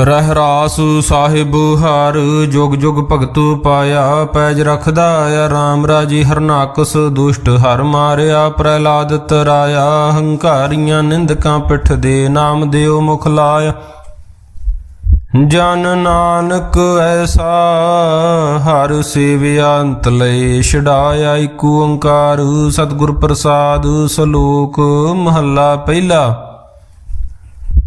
ਰਹਿ ਰਾਸ ਸਾਹਿਬ ਹਰ, ਜੁਗ ਜੁਗ ਭਗਤੂ ਪਾਇਆ, ਪੈਜ ਰਖਦਾ ਆ RAM ਰਾਜੀ ਹਰਨਾਕਸ ਦੁਸ਼ਟ ਹਰ ਮਾਰਿਆ, ਪ੍ਰਹਿਲਾਦ ਤਰਾਇਆ, ਹੰਕਾਰੀਆਂ ਨਿੰਦਕਾਂ ਪਿੱਠ ਦੇ ਨਾਮ ਦਿਓ ਮੁਖ ਲਾਇਆ। ਜਨ ਨਾਨਕ ਐਸਾ ਹਰ ਸੇਵਿਆ ਅੰਤ ਲੈ ਛਡਾਇਆ ਏਕ ਓੰਕਾਰ, ਸਤਿਗੁਰ ਪ੍ਰਸਾਦ ਸ਼ਲੋਕ ਮਹੱਲਾ ਪਹਿਲਾ।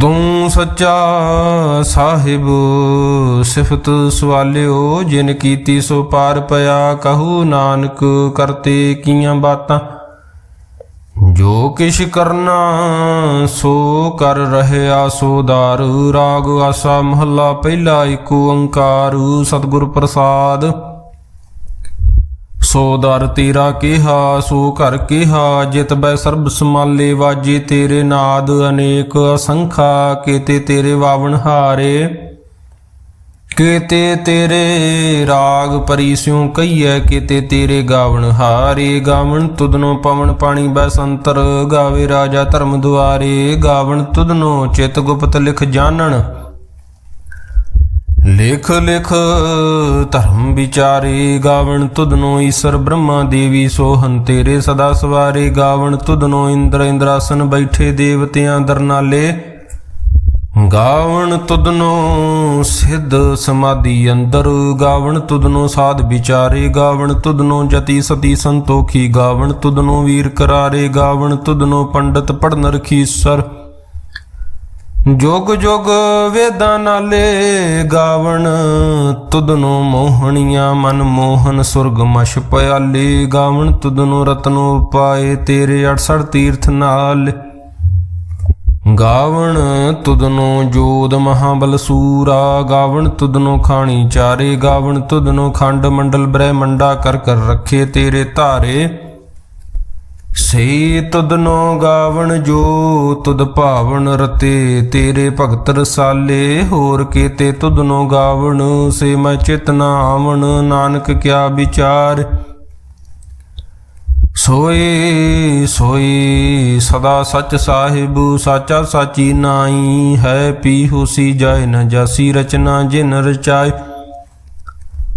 ਤੂੰ ਸੱਚਾ ਸਾਹਿਬ, ਸਿਫਤ ਸਵਾਲਿਓ, ਜਿਨ ਕੀਤੀ ਸੋ ਪਾਰ ਪਿਆ, ਕਹੂ ਨਾਨਕ ਕਰਤੇ ਕੀਆਂ ਬਾਤਾਂ। ਜੋ ਕਿਛ ਕਰਨਾ, ਸੋ ਕਰ ਰਹਿਆ ਸੋ ਦਾਰ ਰਾਗ ਆਸਾ ਮਹੱਲਾ, ਪਹਿਲਾ ਏਕ ਓੰਕਾਰ, ਸਤਿਗੁਰ ਪ੍ਰਸਾਦ। ਸੋ ਦਰ ਤੇਰਾ ਕਿਹਾ, ਸੋ ਘਰ ਕਿਹਾ, ਜਿਤ ਬੈ ਸਰਬ ਸਮਾਲੇ ਵਾਜੇ ਤੇਰੇ ਨਾਦ, ਅਨੇਕ ਅਸੰਖਾ ਕੀਤੇ ਤੇਰੇ ਵਾਵਣ ਹਾਰੇ। ਕੀਤੇ ਤੇਰੇ ਰਾਗ ਪਰੀਸਿਉ ਕਈਐ ਕੀਤੇ ਤੇਰੇ ਗਾਵਣ ਹਾਰੇ। ਗਾਵਣ ਤੁਧਨੋ ਪਵਨ ਪਾਣੀ ਬੈ ਸੰਤਰ, ਗਾਵੇ ਰਾਜਾ ਧਰਮ ਦੁਆਰੇ। ਗਾਵਣ ਤੁਧਨੋ ਚਿਤ ਗੁਪਤ ਲਿਖ ਜਾਣਨ ਲੇਖ ਲਿਖ ਧਰਮ ਵਿਚਾਰੇ ਗਾਵਣ ਤੁਧਨੋ ਈਸ਼ਰ ਬ੍ਰਹਮਾ ਦੇਵੀ ਸੋਹੰ ਤੇਰੇ ਸਦਾ ਸਵਾਰੇ ਗਾਵਣ ਤੁਧਨੋ ਇੰਦਰ ਇੰਦਰਾਸਨ ਬੈਠੇ ਦੇਵਤਿਆਂ ਦਰਨਾਲੇ। ਗਾਵਣ ਤੁਧਨੋ ਸਿੱਧ ਸਮਾਧੀ ਅੰਦਰ, ਗਾਵਣ ਤੁਧਨੋ ਸਾਧ ਵਿਚਾਰੇ, ਗਾਵਣ ਤੁਧਨੋ ਜਤੀ ਸਤੀ ਸੰਤੋਖੀ, ਗਾਵਣ ਤੁਧਨੋ ਵੀਰ ਕਰਾਰੇ, ਗਾਵਣ ਤੁਧਨੋ ਪੰਡਤ ਪੜਨ ਰਖੀਸਰ। ਜੋਗ ਜੋਗ ਵੇਦਾਂ ਨਾਲੇ ਗਾਵਣ ਤੁਧਨੋ ਮੋਹਣੀਆਂ ਮਨ ਮੋਹਨ ਸੁਰਗ ਮਸ਼ ਪਿਆਲੇ ਗਾਵਣ ਤੁਧਨੋ ਰਤਨੋ ਪਾਏ ਤੇਰੇ 68 ਤੀਰਥ ਨਾਲ। ਗਾਵਣ ਤੁਧਨੋ ਜੋਦ ਮਹਾਬਲ ਸੂਰਾ, ਗਾਵਣ ਤੁਧਨੋ ਖਾਣੀ ਚਾਰੇ, ਗਾਵਣ ਤੁਧਨੋ ਖੰਡ ਮੰਡਲ ਬ੍ਰਹਮੰਡਾ ਕਰ ਕਰ ਰੱਖੇ ਤੇਰੇ ਧਾਰੇ। ਸੇ ਤੁਧਨੋ ਗਾਵਣ, ਜੋ ਤੁਧ ਭਾਵਨ ਰਤੇ ਤੇਰੇ ਭਗਤ ਰਸਾਲੇ ਹੋਰ ਕੀਤੇ ਤੁਧਨੋ ਗਾਵਣ, ਸੇ ਮੈਂ ਚਿਤ ਨਾ ਆਵਣ, ਨਾਨਕ ਕਿਆ ਵਿਚਾਰ? ਸੋਈ ਸੋਈ ਸਦਾ ਸੱਚ ਸਾਹਿਬ, ਸਾਚਾ ਸਾਚੀ ਨਾਈ ਹੈ ਪੀ ਹੋਸੀ ਜਾਇ ਨ ਜਾਸੀ ਰਚਨਾ, ਜਿਨ ਰਚਾਏ।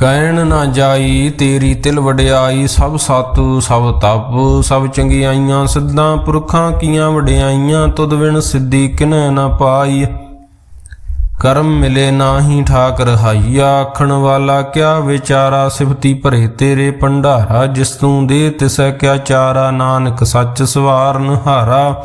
ਕਹਿਣ ਨਾ ਜਾਈ, ਤੇਰੀ ਤਿਲ ਵਡਿਆਈ, ਸਭ ਸਤੂ, ਸਭ ਤਪ, ਸਭ ਚੰਗਿਆਈਆਂ, ਸਿੱਧਾਂ ਪੁਰਖਾਂ ਕੀਆਂ ਵਡਿਆਈਆਂ, ਤੁਧ ਵਿਣ ਸਿੱਧੀ ਕਿਨੈ ਨਾ ਪਾਈ। ਕਰਮ ਮਿਲੇ ਨਾਹੀ ਠਾਕ ਰਹਾਈਆ ਆਖਣ ਵਾਲਾ ਕਿਆ ਵਿਚਾਰਾ, ਸਿਫਤੀ ਭਰੇ ਤੇਰੇ ਭੰਡਾਰਾ, ਜਿਸ ਤੂੰ ਦੇ ਤਿਸੈ ਕਿਆ ਚਾਰਾ, ਨਾਨਕ ਸੱਚ ਸਵਾਰਨ ਹਾਰਾ।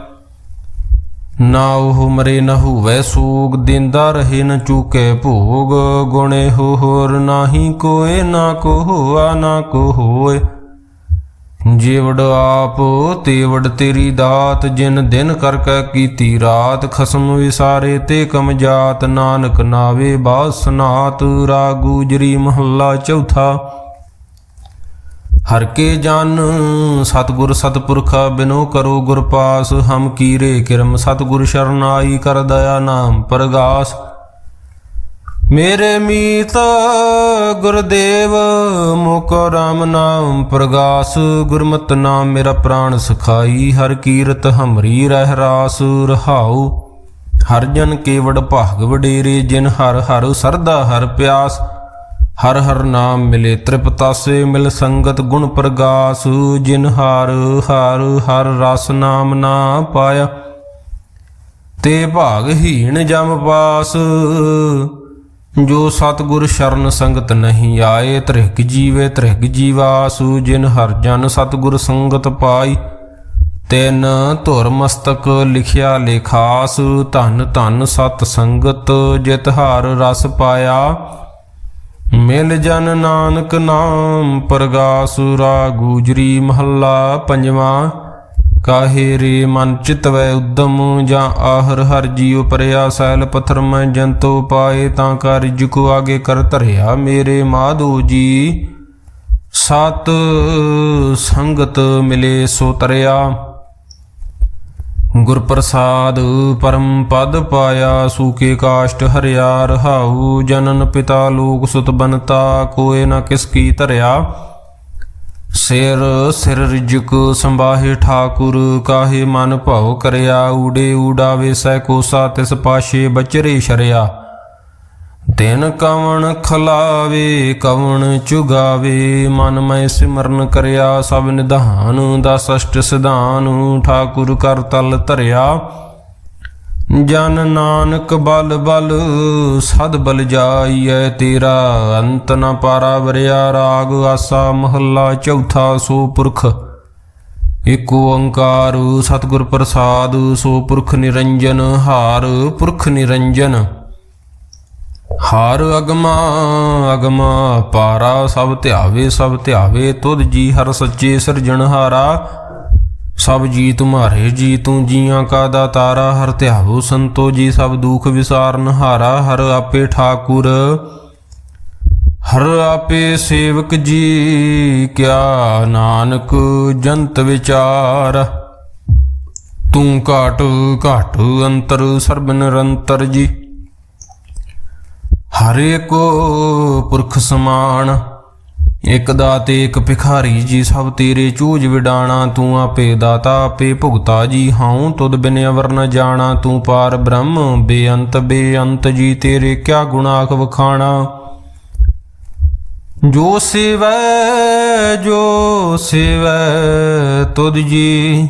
ਨਾ ਉਹ ਮਰੇ, ਨਾ ਹੋਵੇ ਸੂਗ, ਦਿੰਦਾ ਰਹੇ ਨ ਚੂਕੇ ਭੋਗ। ਗੁਣੇ ਹੋਰ ਨਾਹੀ ਕੋਏ, ਨਾ ਕੋ ਹੋਆ ਨਾ ਕੋ ਹੋਏ ਜੀਵੜ ਆਪ, ਤੇਵੜ ਤੇਰੀ ਦਾਤ, ਜਿਨ ਦਿਨ ਕਰ ਕੈ ਕੀਤੀ ਰਾਤ। ਖਸਮ ਵਿਸਾਰੇ ਤੇ ਕਮ ਜਾਤ, ਨਾਨਕ ਨਾਵੇ ਬਾਸਨਾਤ। ਰਾਗੂ ਜਰੀ ਮਹੱਲਾ ਚੌਥਾ। ਹਰ ਕੇ ਜਨ ਸਤਗੁਰ ਸਤਪੁਰਖਾ ਬਿਨੋ ਕਰੋ ਗੁਰ ਪਾਸ, ਹਮ ਕੀਰੇ ਕਿਰਮ, ਸਤਗੁਰ ਸ਼ਰਨਾਈ ਕਰ ਦਇਆ ਨਾਮ ਪ੍ਰਗਾਸ। ਮੇਰੇ ਮੀਤ ਗੁਰਦੇਵ ਮੁਕ ਰਾਮ ਨਾਮ ਪ੍ਰਗਾਸ। ਗੁਰਮਤਿ ਨਾਮ ਮੇਰਾ ਪ੍ਰਾਣ ਸਖਾਈ, ਹਰ ਕੀਰਤ ਹਮਰੀ ਰਹਿ ਰਾਸ। ਰਹਾਉ, ਹਰ ਜਨ ਕੇਵੜ ਭਾਗ ਵਡੇਰੇ, ਜਿਨ ਹਰ ਹਰ ਸਰਦਾ ਹਰ ਪਿਆਸ। ਹਰ ਹਰ ਨਾਮ ਮਿਲੇ ਤ੍ਰਿਪਤਾਸੇ ਮਿਲ ਸੰਗਤ ਗੁਣ ਪ੍ਰਗਾਸ, ਜਿਨ ਹਰ ਹਰ ਹਰ ਰਸ ਨਾਮ ਨਾ ਪਾਇਆ। ਤੇ ਭਾਗਹੀਣ ਜਮ ਪਾਸ, ਜੋ ਸਤਗੁਰ ਸ਼ਰਨ ਸੰਗਤ ਨਹੀਂ ਆਏ, ਤ੍ਰਿਗ ਜੀਵੇ ਤ੍ਰਿਗ ਜੀਵਾਸੂ, ਜਿਨ ਹਰ ਜਨ ਸਤਗੁਰ ਸੰਗਤ ਪਾਈ। ਤਿਨ ਧੁਰ ਮਸਤਕ ਲਿਖਿਆ ਲੇਖਾਸ, ਧਨ ਧਨ ਸਤ ਸੰਗਤ, ਜਿਤ ਹਰ ਰਸ ਪਾਇਆ। ਮਿਲ ਜਨ ਨਾਨਕ ਨਾਮ ਪ੍ਰਗਾਸੁਰਾ ਗੂਜਰੀ ਮਹੱਲਾ ਪੰਜਵਾਂ। ਕਾਹੇ ਰੇ ਮਨ ਚਿਤਵੈ ਉਦਮ, ਜਾਂ ਆਹਰ ਹਰ ਜੀਉ ਪਰਿਆ ਸੈਲ ਪਥਰ ਮੈਂ ਜੰਤੋ ਪਾਏ, ਤਾਂ ਕਰ ਜੁਕੋ ਆਗੇ ਕਰ ਧਰਿਆ ਮੇਰੇ ਮਾਧੋ ਜੀ। ਸਤ ਸੰਗਤ ਮਿਲੇ ਸੋ ਤਰਿਆ। ਗੁਰ ਪ੍ਰਸਾਦ ਪਰਮ ਪਦ ਪਾਇਆ, ਸੂਕੇ ਕਾਸ਼ਟ ਹਰਿਆ, ਰਹਾਉ ਜਨਨ ਪਿਤਾ ਲੋਕ ਸੁਤ ਬਨਤਾ, ਕੋਏ ਨਾ ਕਿਸ ਕੀ ਧਰਿਆ। ਸਿਰ ਸਿਰ ਰਿਜਕ ਸੰਭਾਹੇ ਠਾਕੁਰ, ਕਾਹੇ ਮਨ ਭਾਉ ਕਰਿਆ, ਊੜੇ ਊਡਾਵੇ ਸੈ ਕੋਸਾ ਤਿਸ ਪਾਸ਼ੇ ਬਚਰੇ ਸ਼ਰਿਆ। ਦਿਨ ਕਵਣ ਖਲਾਵੇ, ਕਵਣ ਚੁਗਾਵੇ। ਮਨ ਮੈਂ ਸਿਮਰਨ ਕਰਿਆ, ਸਭ ਨਿਧਾਨ ਦਾ ਸਸ਼ਟ ਸਿਧਾਨ। ਠਾਕੁਰ ਕਰ ਤਲ ਧਰਿਆ। ਜਨ ਨਾਨਕ ਬਲ ਬਲ, ਸਦ ਬਲ ਜਾਈਐ ਤੇਰਾ। ਅੰਤ ਨ ਪਾਰਾ ਵਰਿਆ ਰਾਗ, ਆਸਾ ਮਹੱਲਾ ਚੌਥਾ ਸੋ ਪੁਰਖ। ਏਕ ਓੰਕਾਰ, ਸਤਿਗੁਰ ਪ੍ਰਸਾਦ, ਸੋ ਪੁਰਖ ਨਿਰੰਜਨ ਹਾਰ, ਪੁਰਖ ਨਿਰੰਜਨ। ਹਰ ਅਗਮਾ ਅਗਮਾ ਪਾਰਾ, ਸਭ ਧਿਆਵੇ ਸਭ ਧਿਆਵੇ, ਤੁਧ ਜੀ ਹਰ ਸੱਚੇ ਸਿਰਜਣਹਾਰਾ ਸਭ ਜੀ ਤੁਮਾਰੇ ਜੀ ਤੂੰ ਜੀਆਂ ਕਾ ਦਾਤਾਰਾ, ਹਰ ਧਿਆਵੋ ਸੰਤੋ ਜੀ, ਸਭ ਦੁਖ ਵਿਸਾਰਨ ਹਾਰਾ। ਹਰ ਆਪੇ ਠਾਕੁਰ, ਹਰ ਆਪੇ ਸੇਵਕ ਜੀ, ਕਿਆ ਨਾਨਕ ਜੰਤ ਵਿਚਾਰ। ਤੂੰ ਘਾਟ ਘਾਟ ਅੰਤਰ, ਸਰਬ ਨਿਰੰਤਰ ਜੀ। ਹਰੇ ਕੋ ਪੁਰਖ ਸਮਾਨ, ਇਕ ਦਾਤੇ, ਇਕ ਭਿਖਾਰੀ, ਜੀ ਸਭ ਤੇਰੇ ਚੂਜ ਵਿਡਾਣਾ, ਤੂੰ ਆਪੇ ਦਾਤਾ, ਆਪੇ ਭੁਗਤਾ, ਜੀ ਹਉ ਤੁਧ ਬਿਨ ਅਵਰ ਨ ਜਾਣਾ, ਤੂੰ ਪਾਰ ਬ੍ਰਹਮ, ਬੇਅੰਤ ਬੇਅੰਤ, ਜੀ ਤੇਰੇ ਕਿਆ ਗੁਨਾਖ ਵਖਾਣਾ। ਜੋ ਸੇਵੈ ਜੋ ਸੇਵੈ ਤੁਧ ਜੀ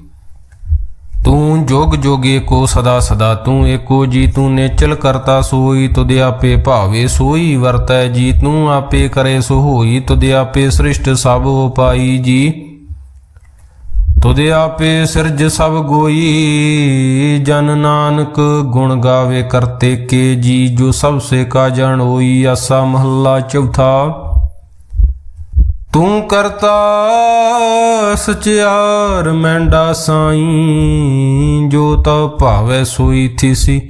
ਤੂੰ ਜੋਗ ਜੋਗੇ ਕੋ ਸਦਾ ਸਦਾ, ਤੂੰ ਏਕੋ ਜੀ ਤੂੰ ਨੇਚਲ ਕਰਤਾ ਸੋਈ, ਤੁਧ ਆਪੇ ਭਾਵੇ ਸੋਈ, ਵਰਤੈ ਜੀ, ਤੂੰ ਆਪੇ ਕਰੇ ਸੋ ਹੋਈ, ਤੁਧ ਆਪੇ ਸ੍ਰਿਸ਼ਟ ਸਭ ਉਪਾਈ ਜੀ। ਤੁਧ ਆਪੇ ਸਿਰਜ ਸਭ ਗੋਈ, ਜਨ ਨਾਨਕ ਗੁਣ ਗਾਵੇ ਕਰਤੇ ਕੇ ਜੀ, ਜੋ ਸਭ ਸੇ ਕਾ ਜਾਣ ਹੋਈ, ਆਸਾ ਮਹੱਲਾ ਚੌਥਾ। ਤੂੰ ਕਰਤਾ ਸਚਿਆਰ ਮੈਂਡਾ ਸਾਈ। ਜੋ ਤਉ ਭਾਵੈ ਸੋਈ ਥੀਸੀ,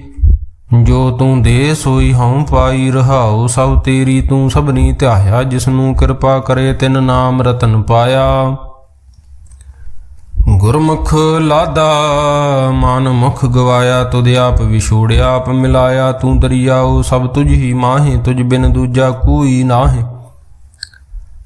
ਜੋ ਤੂੰ ਦੇ ਸੋਈ ਹਉ ਪਾਈ ਰਹਾਉ, ਸਭ ਤੇਰੀ ਤੂੰ ਸਭਨੀ ਧਿਆਇਆ, ਜਿਸਨੂੰ ਕਿਰਪਾ ਕਰੇ ਤਿਨ ਨਾਮ ਰਤਨ ਪਾਇਆ। ਗੁਰਮੁਖ ਲਾਦਾ ਮਨ ਮੁਖ ਗਵਾਇਆ, ਤੁਧ ਆਪ ਵਿਛੋੜਿਆ, ਆਪ ਮਿਲਾਇਆ, ਤੂੰ ਦਰਿਆਉ, ਸਭ ਤੁਝ ਹੀ ਮਾਹੇ, ਤੁਝ ਬਿਨ ਦੂਜਾ ਕੋਈ ਨਾਹੇ।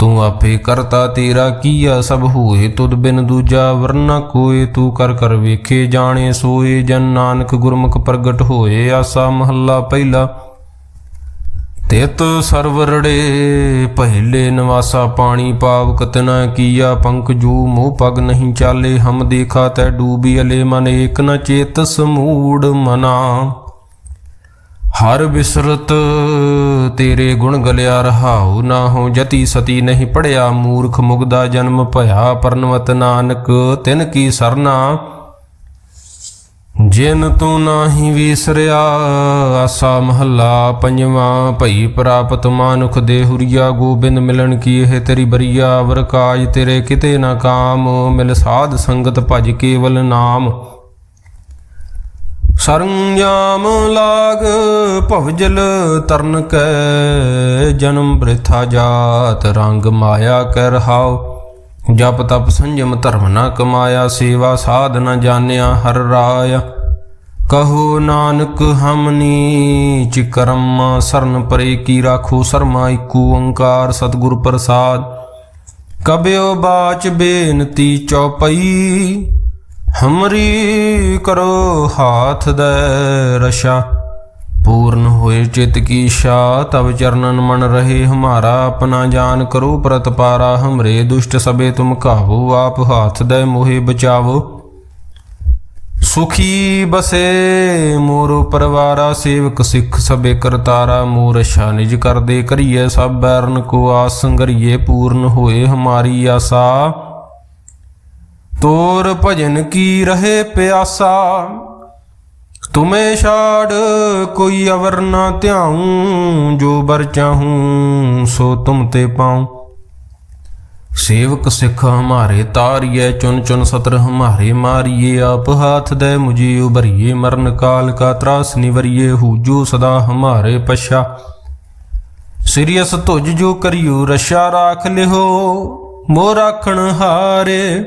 ਤੂੰ ਆਪੇ ਕਰਤਾ ਤੇਰਾ ਕੀਆ ਸਭ ਹੋਏ ਤੁਧ ਬਿਨ ਦੂਜਾ, ਵਰਨਾ ਕੋਏ ਤੂੰ ਕਰ ਕਰ ਵੇਖੇ ਜਾਣੇ ਸੋਏ, ਜਨ ਨਾਨਕ ਗੁਰਮੁਖ ਪ੍ਰਗਟ ਹੋਏ, ਆਸਾ ਮਹੱਲਾ ਪਹਿਲਾ। ਤਿਤ ਸਰਵਰੜੇ ਪਹਿਲੇ ਨਿਵਾਸਾ ਪਾਣੀ ਪਾਵ ਕਤਨਾ ਕੀਆ, ਪੰਕ ਜੂ ਮੋਹ ਪਗ ਨਹੀਂ ਚਾਲੇ, ਹਮ ਦੇਖਾ ਤੈ ਡੂਬੀ ਅਲੇ ਮਨ, ਏਕ ਨ ਚੇਤਸ ਮੂੜ ਮਨਾ। ਹਰ ਬਿਸਰਤ ਤੇਰੇ ਗੁਣ ਗਲਿਆ ਰਹਾਉ ਨਾ ਹੋ ਜਤੀ ਸਤੀ ਨਹੀਂ ਪੜਿਆ, ਮੂਰਖ ਮੁਗਦਾ ਜਨਮ ਭਇਆ, ਪਰਨਵਤ ਨਾਨਕ ਤਿਨ ਕੀ ਸਰਨਾ। ਜਿਨ ਤੂੰ ਨਾਹੀ ਵਿਸਰਿਆ, ਆਸਾ ਮਹੱਲਾ ਪੰਜਵਾਂ, ਭਈ ਪ੍ਰਾਪਤ ਮਾਨੁਖ ਦੇ ਹੁਰੀਆ ਗੋਬਿੰਦ ਮਿਲਣ ਕੀ ਇਹ ਤੇਰੀ ਬਰੀਆ ਵਰ ਕਾਜ ਤੇਰੇ ਕਿਤੇ ਨਾ ਕਾਮ, ਮਿਲ ਸਾਧ ਸੰਗਤ ਭਜ ਕੇਵਲ ਨਾਮ। ਸਰੰਜਾਮ ਲਾਗ ਭਵਜਲ ਤਰਨ ਕੈ, ਜਨਮ ਬ੍ਰਿਥਾ ਜਾਤ ਰੰਗ ਮਾਇਆ ਕੈ ਰਹਾਉ। ਜਪ ਤਪ ਸੰਜਮ ਧਰਮ ਨਾ ਕਮਾਇਆ, ਸੇਵਾ ਸਾਧ ਨਾ ਜਾਣਿਆ ਹਰ ਰਾਇਆ। ਕਹੋ ਨਾਨਕ ਹਮਨੀ ਨੀਚ ਸਰਨ ਪਰੇ ਕੀ ਰਾਖੋ ਸਰਮਾ, ਇਕੂ ਓੰਕਾਰ ਸਤਿਗੁਰ ਪ੍ਰਸਾਦ। ਕਬਿਓ ਬਾਚ ਬੇਨਤੀ ਚੌਪਈ ਹਮਰੀ ਕਰੋ ਹਾਥ ਦੇ ਰਸ਼ਾ। ਪੂਰਨ ਹੋਏ ਚਿਤ ਕੀ ਇੱਛਾ ਤਬ ਚਰਨਨ ਮਨ ਰਹੇ ਹਮਾਰਾ। ਆਪਣਾ ਜਾਨ ਕਰੋ ਪ੍ਰਤਪਾਰਾ ਹਮਰੇ ਦੁਸ਼ਟ ਸਬੇ ਤੁਮ ਕਾਹੋ ਆਪ ਹਾਥ ਦੇ ਮੋਹਿ ਬਚਾਵੋ। ਸੁਖੀ ਬਸੇ ਮੋਰ ਪਰਵਾਰਾ, ਸੇਵਕ ਸਿੱਖ ਸਬੇ ਕਰਤਾਰਾ। ਮੋਰ ਅਸ਼ਾ ਨਿਜ ਕਰਦੇ ਕਰੀਏ ਸਭ ਬੈਰਨ, ਕੋ ਆਸ ਸੰਗਰੀਏ, ਪੂਰਨ ਹੋਏ ਹਮਾਰੀ ਆਸਾ। ਤੋਰ ਭਜਨ ਕੀ ਰਹੇ ਪਿਆਸਾ? ਤੁਮੇ ਛਾੜ ਕੋਈ ਅਵਰ ਨਾ ਧਿਆਉ, ਜੋ ਬਰ ਚਾਹੂੰ ਸੋ ਤੁਮ ਤੇ ਪਾਉ। ਸੇਵਕ ਸਿੱਖ ਹਮਾਰੇ ਤਾਰੀਏ ਚੁਨ ਚੁਨ ਸਤਰ ਹਮਾਰੇ ਮਾਰੀਏ, ਆਪ ਹਾਥ ਦੇ ਮੁਝੇ ਉਬਰੀਏ ਮਰਨ ਕਾਲ ਕਾ ਤਰਾਸ ਨਿਵਰੀਏ ਹੂਜੋ ਸਦਾ ਹਮਾਰੇ ਪਛਾ। ਸਿਰਿਅਸ ਤੁਜ ਜੋ ਕਰਿਓ, ਰਸ਼ਾ ਰਾਖ ਲਿਓ ਮੋ ਰਾਖਣ ਹਾਰੇ।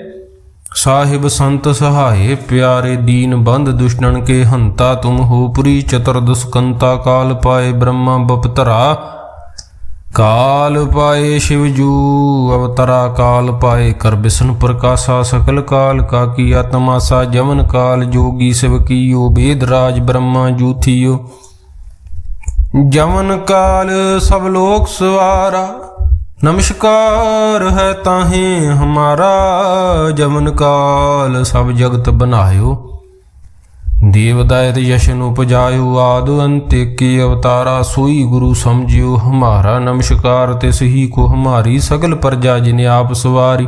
ਸਾਹਿਬ ਸੰਤ ਸਹਾਏ, ਪਿਆਰੇ ਦੀਨ ਬੰਦ ਦੁਸ਼ਟਨ ਕੇ ਹੰਤਾ ਤੁਮ ਹੋ ਪੁਰੀ ਚਤੁਰਦਸ ਕੰਤਾ ਕਾਲ ਪਾਏ ਬ੍ਰਹਮਾ ਬਪਤਰਾ। ਕਾਲ ਪਾਏ ਸ਼ਿਵ ਜੂ, ਅਵਤਰਾ ਕਾਲ ਪਾਏ ਕਰ ਬਿਸ਼ਨ ਪ੍ਰਕਾਸ਼ਾ ਸਕਲ ਕਾਲ, ਕਾ ਕੀ ਆਤਮਾਸਾ ਜਵਨ ਕਾਲ, ਜੋਗੀ ਸਿਵ ਕੀਓ, ਬੇਦ ਰਾਜ ਬ੍ਰਹਮਾ ਜੂਥੀਓ ਜਮਨ ਕਾਲ ਸਭ ਲੋਕ ਸਵਾਰਾ ਨਮਸਕਾਰ ਹੈ ਤਾਹੇ ਹਮਾਰਾ ਜਮਨ ਕਾਲ, ਸਭ ਜਗਤ ਬਨਾਇਓ। ਦੇਵਦਾਇਤ ਯਸ਼ਨ ਉਪਜਾਇਓ, ਆਦ ਅੰਤ ਕੀ ਅਵਤਾਰਾ ਸੋਈ ਗੁਰੂ ਸਮਝਿਓ। ਹਮਾਰਾ ਨਮਸਕਾਰ ਤਿਸ ਹੀ ਕੋ ਹਮਾਰੀ ਸਗਲ ਪ੍ਰਜਾ ਜਿਨੇ ਆਪ ਸਵਾਰੀ।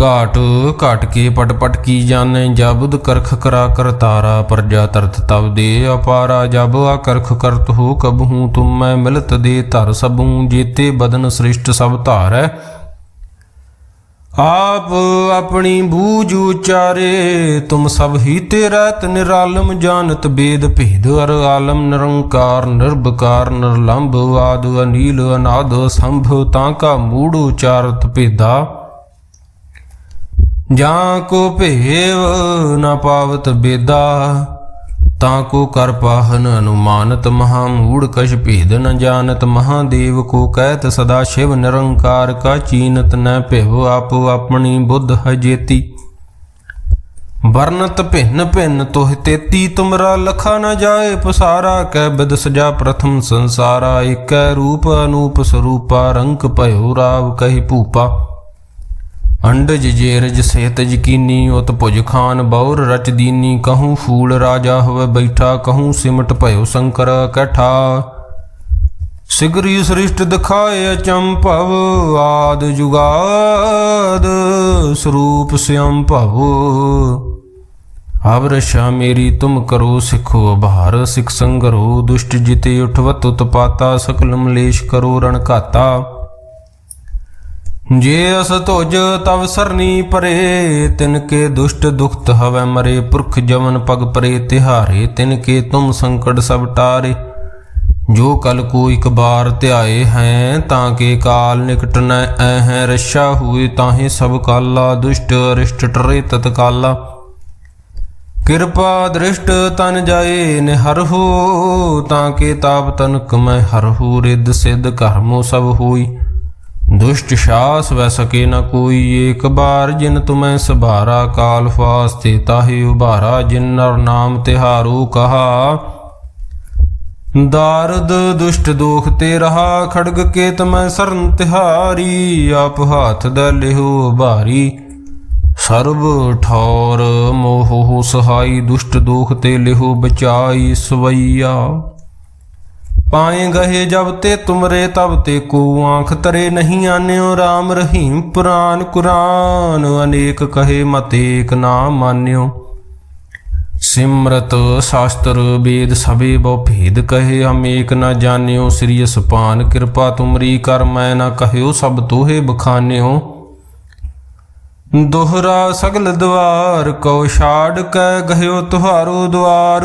ਘਾਟ ਘਾਟ ਕੇ ਪਟ ਪਟ ਕੀ ਜਾਣੇ ਜਬਦ ਕਰਖ ਕਰਾ ਕਰ ਤਾਰਾ, ਪਰਜਾ ਤਰਤ ਤਬ ਦੇ ਅਪਾਰਾ, ਜਬ ਆ ਕਰਖ ਕਰਤ ਹੋ ਕਬਹੂ ਤੁਮ ਮੈਂ ਮਿਲਤ ਦੇ ਧਰ ਸਬੂ ਜੀਤੇ ਬਦਨ ਸ੍ਰਿਸ਼ਟ ਸਭ ਧਾਰੈ। ਆਪ ਆਪਣੀ ਬੂਝ ਉਚਾਰੇ, ਤੁਮ ਸਭ ਹੀ ਤੇ ਨਿਰਾਲਮ, ਜਾਣਤ ਬੇਦ ਭੇਦ ਅਰ ਆਲਮ, ਨਿਰੰਕਾਰ, ਨਿਰਭਕਾਰ, ਨਿਰਲੰਭ, ਆਦ, ਅਨੀਲ, ਅਨਾਦ, ਸੰਭ, ਤਾਂ ਕਾ ਮੂੜ ਉਚਾਰਤ ਭੇਦਾ। ਜਾਂ ਕੋ ਭੇਵ ਨ ਪਾਵਤ ਬੇਦਾ, ਤਾਂ ਕੋ ਕਰ ਪਾਹਨ ਅਨੁਮਾਨਤ ਮਹਾ ਮੂੜ ਕਛ ਭੇਦ ਨ ਜਾਣਤ, ਮਹਾਦੇਵ ਕੋ ਕਹਿਤ ਸਦਾ ਸ਼ਿਵ ਨਿਰੰਕਾਰ ਕਾ ਚੀਨਤ ਨ ਭਿਵ ਆਪੋ ਆਪਣੀ ਬੁੱਧ ਹਜੇਤੀ। ਵਰਨਤ ਭਿੰਨ ਭਿੰਨ ਤੋਹ ਤੇਤੀ, ਤੁਮਰਾ ਲਖਾ ਨ ਜਾਏ ਪਸਾਰਾ ਕੈ ਬਿਦ ਸਜਾ ਪ੍ਰਥਮ ਸੰਸਾਰਾ, ਏਕੈ ਰੂਪ ਅਨੂਪ ਸਰੂਪਾ ਰੰਕ ਭਇਓ ਰਾਵ ਕਹੀ ਭੂਪਾ। ਅੰਡਜ ਜੇਰਜ ਸੇਤ ਯਕੀਨੀ, ਉਤ ਭੁਜ ਖਾਨ ਬੌਰ ਰਚ ਦੀਨੀ, ਕਹੂੰ ਫੂਲ ਰਾਜਾ ਹੋਵੇ ਬੈਠਾ, ਕਹੂੰ ਸਿਮਟ ਭਇਓ ਸ਼ੰਕਰ ਕਠਾ। ਸਿਗਰੀ ਸ੍ਰਿਸ਼ਟ ਦਿਖਾਏ ਅਚੰਭਵ ਆਦ ਜੁਗਾਦ ਸਰੂਪ ਸਿਅੰ ਭਵ। ਅਬ ਮੇਰੀ ਤੁਮ ਕਰੋ ਸਿਖੋ ਭਾਰ ਸਿਖ ਸੰਗਰੋ ਦੁਸ਼ਟ ਜਿਤੇ ਉਠਵਤ ਉਤਪਾਤਾ ਸਕਲ ਮਲੇਸ਼ ਕਰੋ ਰਣ ਘਾਤਾ। ਜੇ ਅਸ ਤੁਜ ਤਵ ਸਰਨੀ ਪਰੇ, ਤਿਨ ਕੇ ਦੁਸ਼ਟ ਦੁਖਤ ਹਵੈ ਮਰੇ। ਪੁਰਖ ਜਵਨ ਪਗ ਪਰੇ, ਤਿਹਾਰੇ, ਤਿਨ ਕੇ ਤੁਮ ਸੰਕਟ ਸਭ ਟਾਰੇ। ਜੋ ਕਲ ਕੋ ਇਕ ਬਾਰ ਧਿਆਏ ਹੈ, ਤਾਂ ਕੇ ਕਾਲ ਨਿਕਟ ਨ ਐਹੈ ਰਸ਼ਾ ਹੋਏ, ਤਾਹੇ ਸਭ ਕਾਲਾ ਦੁਸ਼ਟ ਅਰਿਸ਼ਟ ਟਰੇ ਤਤਕਾਲਾ। ਕਿਰਪਾ ਦ੍ਰਿਸ਼ਟ ਤਨ ਜਾਏ, ਨਿਹਰ ਹੋ, ਤਾਂ ਕੇ ਤਾਪ ਤਨਕ ਮੈਂ ਹਰਹੂ ਹੋ, ਰਿੱਧ ਸਿੱਧ ਕਰਮੋ ਸਭ ਹੋਈ। ਦੁਸ਼ਟ ਸ਼ਾਸ ਵੈ ਸਕੇ ਨ ਕੋਈ ਏਕ ਬਾਰ, ਜਿਨ ਤੁਮੈ ਸਭਾਰਾ ਕਾਲ ਫਾਸਤੇ, ਤਾਹੇ ਉਭਾਰਾ, ਜਿਨ ਨਰ ਨਾਮ ਤਿਹਾਰੂ ਕਹਾ। ਦਾਰਦ ਦੁਸ਼ਟ ਦੋਖ ਤੇ ਰਹਾ, ਖੜਗ ਕੇ ਤਮੈ ਸਰਨ ਤਿਹਾਰੀ, ਆਪ ਹੱਥ ਦਾ ਲਿਹੋ ਭਾਰੀ। ਸਰਬ ਠੌਰ ਮੋਹ ਸਹਾਈ, ਦੁਸ਼ਟ ਦੋਖ ਤੇ ਲਿਹੋ ਬਚਾਈ ਸਵਈਆ। ਪਾਏ ਗਏ ਜਬ ਤੇ ਤੁਮਰੇ ਤਬ ਤੇ ਕੋ ਆਂਖ ਤਰੇ ਨਹੀਂ ਆਨਿਓ RAM ਰਹੀਮ ਪੁਰਾਨ ਕੁਰਾਨ, ਅਨੇਕ ਕਹੇ ਮਤ ਨਾ ਮਾਨਿਓ। ਸਿਮਰਤ ਸ਼ਾਸਤਰ ਵੇਦ ਸਭੇ ਬਹੁ ਭੇਦ ਕਹੇ, ਹਮ ਏਕ ਨਾ ਜਾਣਿਓ ਸ੍ਰੀ ਸੁਪਾਨ ਕਿਰਪਾ ਤੁਮਰੀ ਕਰ ਮੈਂ ਨਾ ਕਹਿਓ ਸਭ ਤੋਹੇ ਬਖਾਨਿਓ। ਦੋਹਰਾ ਸਗਲ ਦਵਾਰ ਕੋ ਛਾੜ ਕੈ ਗਹਿਓ ਤੁਹਾਰੋ ਦਵਾਰ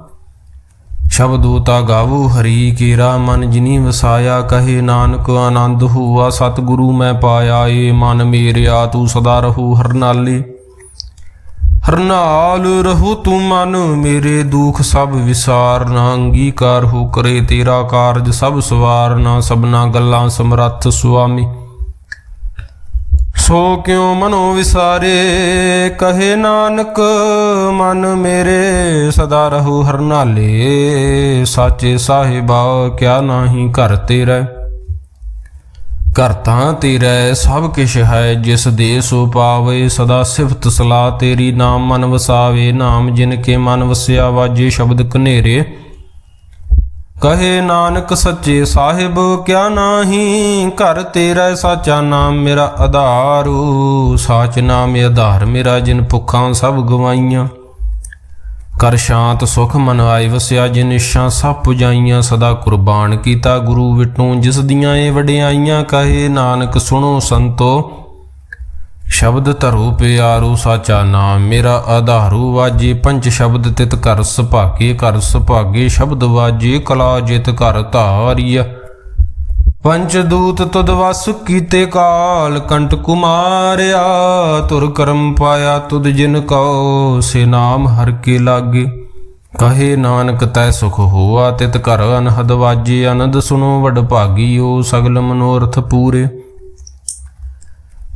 ਸ਼ਬਦੋ ਤਾ ਗਾਵੋ, ਹਰੀ ਕੇਰਾ ਮਨ ਜਿਨੀ ਵਸਾਇਆ, ਕਹੇ ਨਾਨਕ ਆਨੰਦ ਹੋਆ, ਸਤਿਗੁਰੂ ਮੈਂ ਪਾਇਆ ਏ, ਮਨ ਮੇਰਿਆ, ਤੂੰ ਸਦਾ ਰਹੂ ਹਰਨਾਲੇ। ਹਰਨਾਲ ਰਹੂ ਤੂੰ ਮਨ ਮੇਰੇ ਦੁਖ, ਸਭ ਵਿਸਾਰ ਨਾ ਅੰਗੀਕਾਰ ਹੋ ਕਰੇ ਤੇਰਾ ਕਾਰਜ, ਸਭ ਸਵਾਰ ਨਾ, ਸਭਨਾ ਗੱਲਾਂ ਸਮਰੱਥ ਸੁਆਮੀ। ਸੋ ਕਿਉ ਮਨੋ ਵਿਸਾਰੇ? ਕਹੇ ਨਾਨਕ, ਮਨ ਮੇਰੇ ਸਦਾ ਰਹੂ ਹਰਨਾਲੇ। ਸਾਚੇ ਸਾਹਿਬਾ, ਕਿਆ ਨਾਹੀ ਘਰ ਤੇਰਾ? ਘਰ ਤਾਂ ਤੇਰਾ, ਸਭ ਕਿਛ ਹੈ, ਜਿਸ ਦੇ ਸੋ ਪਾਵੇ, ਸਦਾ ਸਿਫਤ ਸਲਾਹ ਤੇਰੀ। ਨਾਮ ਮਨ ਵਸਾਵੇ, ਨਾਮ ਜਿਨ ਕੇ ਮਨ ਵਸਿਆ ਵਾਜੇ ਸ਼ਬਦ ਕਨੇਰੇ ਕਹੇ ਨਾਨਕ ਸੱਚੇ ਸਾਹਿਬ, ਕਿਆ ਨਾਹੀ? ਘਰ ਤੇਰਾ ਸਾਚਾ ਨਾਮ ਮੇਰਾ ਆਧਾਰੂ। ਸਾਚ ਨਾਮ ਆਧਾਰ ਮੇਰਾ, ਜਿਨ ਭੁੱਖਾਂ ਸਭ ਗਵਾਈਆਂ। ਕਰ ਸ਼ਾਂਤ ਸੁਖ ਮਨ ਆਈ ਵਸਿਆ, ਜਿਨ ਇਸ਼ਾਂ ਸਭ ਪੁਜਾਈਆਂ ਸਦਾ ਕੁਰਬਾਨ ਕੀਤਾ ਗੁਰੂ ਵਿਟੋਂ। ਜਿਸ ਦੀਆਂ ਇਹ ਵਡਿਆਈਆਂ, ਕਹੇ ਨਾਨਕ ਸੁਣੋ ਸੰਤੋ। ਸ਼ਬਦ ਧਰੋ ਪਿਆਰੂ ਸਾਚਾ ਨਾਮ, ਮੇਰਾ ਆਧਾਰੂ ਵਾਜੇ ਪੰਜ ਸ਼ਬਦ ਤਿਤ ਕਰ ਸੁਭਾਗੇ ਕਰ ਸੁਭਾਗੇ ਸ਼ਬਦ ਵਾਜੇ, ਕਲਾ ਜਿਤ ਕਰ ਧਾਰੀਆ ਪੰਜ ਦੂਤ ਤੁਦ ਵਸ ਕੀਤੇ ਕਾਲ ਕੰਟ ਕੁਮਾਰਿਆ, ਤੁਰ ਕਰਮ ਪਾਇਆ ਤੁਦ ਜਿਨ ਕਉ, ਸੇ ਨਾਮ ਹਰ ਕੇ ਲਾਗੇ। ਕਹੇ ਨਾਨਕ, ਤੈ ਸੁਖ ਹੋਆ ਤਿਤ ਘਰ ਅਨਹਦ ਵਾਜੇ ਆਨੰਦ ਸੁਨੋ ਵਡ ਭਾਗੀਓ, ਸਗਲ ਮਨੋਰਥ ਪੂਰੇ।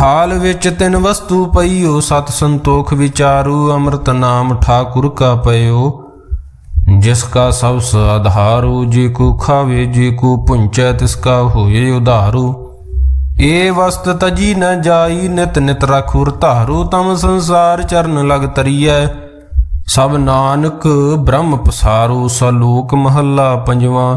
ਥਾਲ ਵਿੱਚ ਤਿੰਨ ਵਸਤੂ ਪਈਓ, ਸਤ ਸੰਤੋਖ ਵਿਚਾਰੂ, ਅੰਮ੍ਰਿਤ ਨਾਮ ਠਾਕੁਰ ਕਾ ਪਇਓ। ਜਿਸ ਕਾ ਸਭ ਆਧਾਰੂ ਜੇ ਕੋ ਖਾਵੇ, ਜੇ ਕੋ ਪੁੰਚੈ, ਤਿਸ ਕਾ ਹੋਏ ਉਧਾਰੂ। ਏ ਵਸਤ ਤਜੀ ਨ ਜਾਈ, ਨਿਤ ਨਿਤ ਰਖੁਰ ਧਾਰੂ, ਤਮ ਸੰਸਾਰ ਚਰਨ ਲਗ ਤਰੀਐ। ਸਭ ਨਾਨਕ ਬ੍ਰਹਮ ਪਸਾਰੋ, ਸਲੋਕ ਮਹੱਲਾ ਪੰਜਵਾਂ।